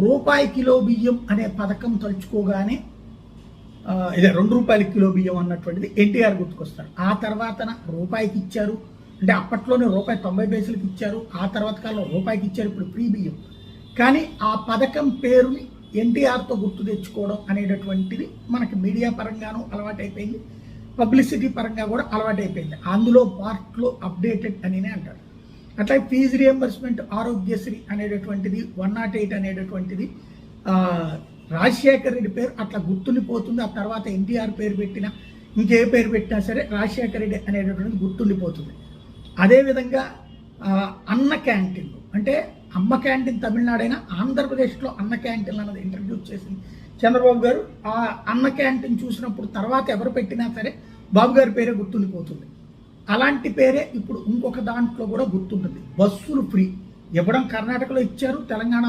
రూపాయి కిలో బియ్యం అనే పథకం తలుచుకోగానే ఇదే రెండు రూపాయల కిలో బియ్యం అన్నటువంటిది ఎన్టీఆర్ గుర్తుకొస్తారు. ఆ తర్వాత రూపాయికి ఇచ్చారు. అంటే అప్పట్లోనే రూపాయి తొంభై పైసలకి ఇచ్చారు. ఆ తర్వాత కాలంలో రూపాయికి ఇచ్చారు ఇప్పుడు ఫ్రీ బియ్యం. కానీ ఆ పథకం పేరుని ఎన్టీఆర్తో గుర్తు తెచ్చుకోవడం అనేటటువంటిది మనకి మీడియా పరంగానూ అలవాటైపోయింది. పబ్లిసిటీ పరంగా కూడా అలవాటైపోయింది. అందులో పార్ట్లో అప్డేటెడ్ అనినే అంటారు. అట్లా ఫీజు రియంబర్స్మెంట్ ఆరోగ్యశ్రీ అనేటటువంటిది వన్ నాట్ ఎయిట్ అనేటటువంటిది రాజశేఖర్ రెడ్డి పేరు అట్లా గుర్తుండిపోతుంది ఆ తర్వాత ఎన్టీఆర్ పేరు పెట్టిన ఇంకే పేరు పెట్టినా సరే రాజశేఖర రెడ్డి అనేటటువంటిది గుర్తుండిపోతుంది అదేవిధంగా అన్న క్యాంటీన్లు అంటే అమ్మ క్యాంటీన్ తమిళనాడు అయినా ఆంధ్రప్రదేశ్లో అన్న క్యాంటీన్ అన్నది ఇంట్రడ్యూస్ చేసింది చంద్రబాబు గారు. ఆ అన్న క్యాంటీన్ చూసినప్పుడు తర్వాత ఎవరు పెట్టినా సరే బాబు గారి పేరే గుర్తుండిపోతుంది అలాంటి పేరే ఇప్పుడు ఇంకొక దాంట్లో కూడా గుర్తుంటుంది. బస్సులు ఫ్రీ. ఇవ్వడం కర్ణాటకలో ఇచ్చారు తెలంగాణ